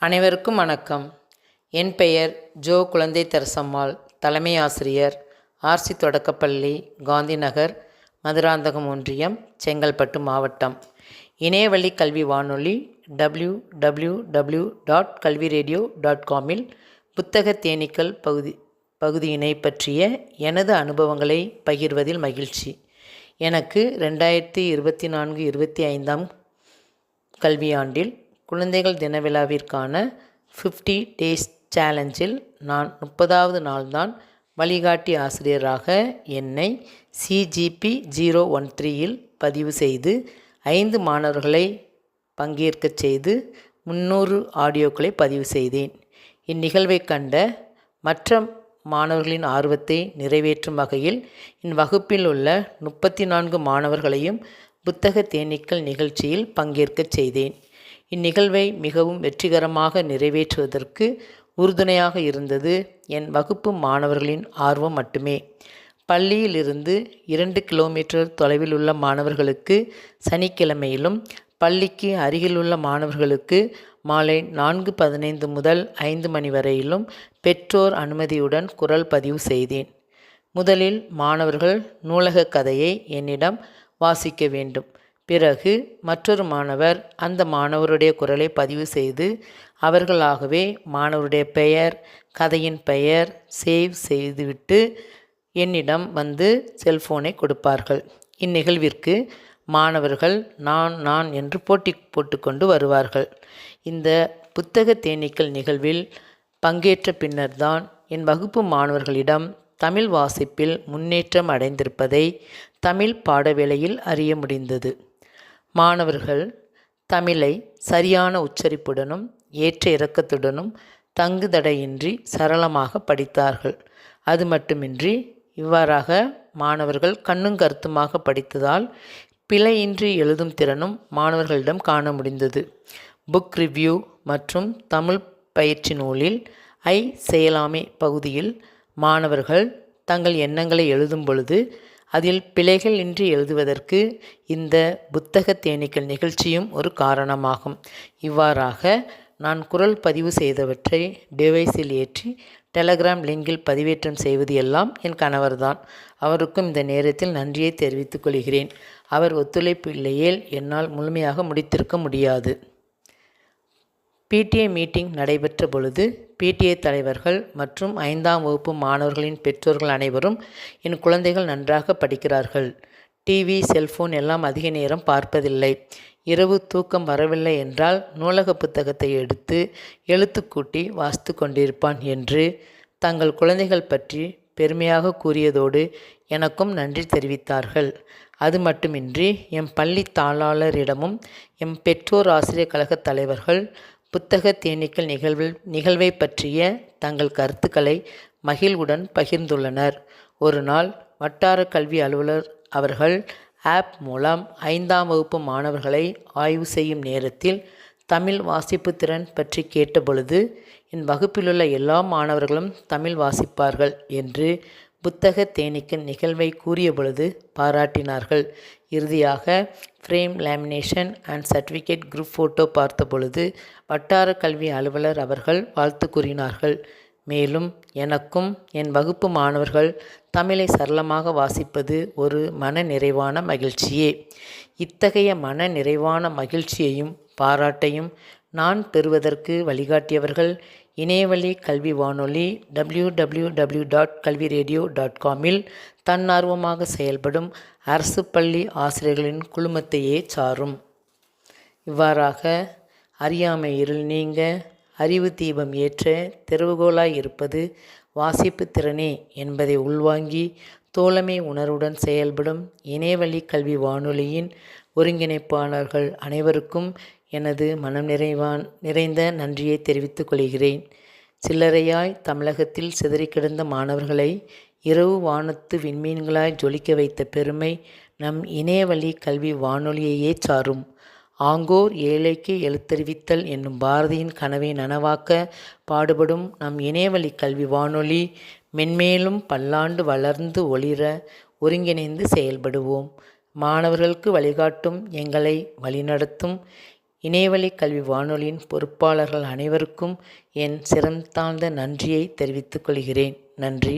அனைவருக்கும் வணக்கம். என் பெயர் ஜோ குழந்தை தரசம்மாள் தலைமை ஆசிரியர் ஆர்சி தொடக்கப்பள்ளி காந்தி நகர் மதுராந்தகம் ஒன்றியம் செங்கல்பட்டு மாவட்டம். இணையவழி கல்வி வானொலி டபிள்யூ டபிள்யூ டபிள்யூ டாட் கல்வி ரேடியோ டாட் காமில் புத்தக தேனீக்கள் பகுதி பகுதியினை பற்றிய எனது அனுபவங்களை பகிர்வதில் மகிழ்ச்சி. எனக்கு ரெண்டாயிரத்தி இருபத்தி நான்கு இருபத்தி ஐந்தாம் கல்வியாண்டில் குழந்தைகள் தின விழாவிற்கான ஃபிஃப்டி டேஸ் சேலஞ்சில் நான் முப்பதாவது நாள்தான் வழிகாட்டி ஆசிரியராக என்னை சிஜிபி ஜீரோ ஒன் த்ரீயில் பதிவு செய்து ஐந்து மாணவர்களை பங்கேற்கச் செய்து முன்னூறு ஆடியோக்களை பதிவு செய்தேன். இந்நிகழ்வை கண்ட மற்ற மாணவர்களின் ஆர்வத்தை நிறைவேற்றும் வகையில் என் வகுப்பில் உள்ள முப்பத்தி நான்கு மாணவர்களையும் புத்தக தேனீக்கள் நிகழ்ச்சியில் பங்கேற்கச் செய்தேன். இந்நிகழ்வை மிகவும் வெற்றிகரமாக நிறைவேற்றுவதற்கு உறுதுணையாக இருந்தது என் வகுப்பு மாணவர்களின் ஆர்வம் மட்டுமே. பள்ளியிலிருந்து இரண்டு கிலோமீட்டர் தொலைவில் உள்ள மாணவர்களுக்கு சனிக்கிழமையிலும் பள்ளிக்கு அருகிலுள்ள மாணவர்களுக்கு மாலை நான்கு பதினைந்து முதல் ஐந்து மணி வரையிலும் பெற்றோர் அனுமதியுடன் குரல் பதிவு செய்தேன். முதலில் மாணவர்கள் நூலக கதையை என்னிடம் வாசிக்க வேண்டும். பிறகு மற்றொரு மாணவர் அந்த மாணவருடைய குரலை பதிவு செய்து அவர்களாகவே மாணவருடைய பெயர் கதையின் பெயர் சேவ் செய்துவிட்டு என்னிடம் வந்து செல்போனை கொடுப்பார்கள். இந்நிகழ்விற்கு மாணவர்கள் நான் நான் என்று போட்டி போட்டுக்கொண்டு வருவார்கள். இந்த புத்தக தேனீக்கள் நிகழ்வில் பங்கேற்ற பின்னர்தான் என் வகுப்பு மாணவர்களிடம் தமிழ் வாசிப்பில் முன்னேற்றம் அடைந்திருப்பதை தமிழ் பாடவேளையில் அறிய முடிந்தது. மாணவர்கள் தமிழை சரியான உச்சரிப்புடனும் ஏற்ற இறக்கத்துடனும் தங்குதடையின்றி சரளமாக படித்தார்கள். அது மட்டுமின்றி இவ்வாறாக மாணவர்கள் கண்ணும் கருத்துமாக படித்ததால் பிழையின்றி எழுதும் திறனும் மாணவர்களிடம் காண முடிந்தது. புக் ரிவ்யூ மற்றும் தமிழ் பயிற்சி நூலில் ஐ செயலாமை பகுதியில் மாணவர்கள் தங்கள் எண்ணங்களை எழுதும் பொழுது அதில் பிழைகள் இன்றி எழுதுவதற்கு இந்த புத்தக தேனீக்கள் நிகழ்ச்சியும் ஒரு காரணமாகும். இவ்வாறாக நான் குரல் பதிவு செய்தவற்றை டிவைஸில் ஏற்றி டெலகிராம் லிங்கில் பதிவேற்றம் செய்வது எல்லாம் என் கணவர்தான். அவருக்கும் இந்த நேரத்தில் நன்றியை தெரிவித்துக் கொள்கிறேன். அவர் ஒத்துழைப்பு இல்லையேல் என்னால் முழுமையாக முடித்திருக்க முடியாது. பிடிஏ மீட்டிங் நடைபெற்ற பொழுது பிடிஏ தலைவர்கள் மற்றும் ஐந்தாம் வகுப்பு மாணவர்களின் பெற்றோர்கள் அனைவரும் என் குழந்தைகள் நன்றாக படிக்கிறார்கள். டிவி செல்போன் எல்லாம் அதிக நேரம் பார்ப்பதில்லை. இரவு தூக்கம் வரவில்லை என்றால் நூலக புத்தகத்தை எடுத்து எழுத்துக்கூட்டி வாசித்து கொண்டிருப்பான் என்று தங்கள் குழந்தைகள் பற்றி பெருமையாக கூறியதோடு எனக்கும் நன்றி தெரிவித்தார்கள். அது மட்டுமின்றி எம் பள்ளி தாளாளரிடமும் எம் பெற்றோர் ஆசிரியர் கழக தலைவர்கள் புத்தக தேனீக்கள் நிகழ்வில் நிகழ்வை பற்றிய தங்கள் கருத்துக்களை மகிழ்வுடன் பகிர்ந்துள்ளனர். ஒரு நாள் வட்டார கல்வி அலுவலர் அவர்கள் ஆப் மூலம் ஐந்தாம் வகுப்பு மாணவர்களை ஆய்வு செய்யும் நேரத்தில் தமிழ் வாசிப்பு திறன் பற்றி கேட்டபொழுது என் வகுப்பிலுள்ள எல்லா மாணவர்களும் தமிழ் வாசிப்பார்கள் என்று புத்தக தேனீக்கின் நிகழ்வை கூறிய பொழுது பாராட்டினார்கள். இறுதியாக frame lamination and certificate group photo பார்த்த பொழுது வட்டார கல்வி அலுவலர் அவர்கள் வாழ்த்து கூறினார்கள். மேலும் எனக்கும் என் வகுப்பு மாணவர்கள் தமிழை சரளமாக வாசிப்பது ஒரு மன நிறைவான மகிழ்ச்சியே. இத்தகைய மன நிறைவான மகிழ்ச்சியையும் பாராட்டையும் நான் பெறுவதற்கு வழிகாட்டியவர்கள் இணையவழி கல்வி வானொலி W W W dot Kalvi radio dot காமில் தன்னார்வமாக செயல்படும் அரசு பள்ளி ஆசிரியர்களின் குழுமத்தையே சாரும். இவ்வாறாக அறியாமை இருள் நீங்க அறிவு தீபம் ஏற்ற திறவுகோலாய் இருப்பது வாசிப்பு திறனே என்பதை உள்வாங்கி தோழமை உணர்வுடன் செயல்படும் இணையவழி கல்வி வானொலியின் ஒருங்கிணைப்பாளர்கள் அனைவருக்கும் எனது மனம் நிறைவான் நிறைந்த நன்றியை தெரிவித்துக் கொள்கிறேன். சில்லறையாய் தமிழகத்தில் சிதறி கிடந்த மாணவர்களை இரவு வானத்து விண்மீன்களாய் ஜொலிக்க வைத்த பெருமை நம் இணையவழி கல்வி வானொலியையே சாரும். ஆங்கோர் ஏழைக்கு எழுத்தறிவித்தல் என்னும் பாரதியின் கனவை நனவாக்க பாடுபடும் நம் இணையவழி கல்வி வானொலி மென்மேலும் பல்லாண்டு வளர்ந்து ஒளிர ஒருங்கிணைந்து செயல்படுவோம். மாணவர்களுக்கு வழிகாட்டும் எங்களை வழிநடத்தும். இணையவழி கல்வி வானொலியின் பொறுப்பாளர்கள் அனைவருக்கும் என் சிரம் தாழ்ந்த நன்றியை தெரிவித்துக் கொள்கிறேன். நன்றி.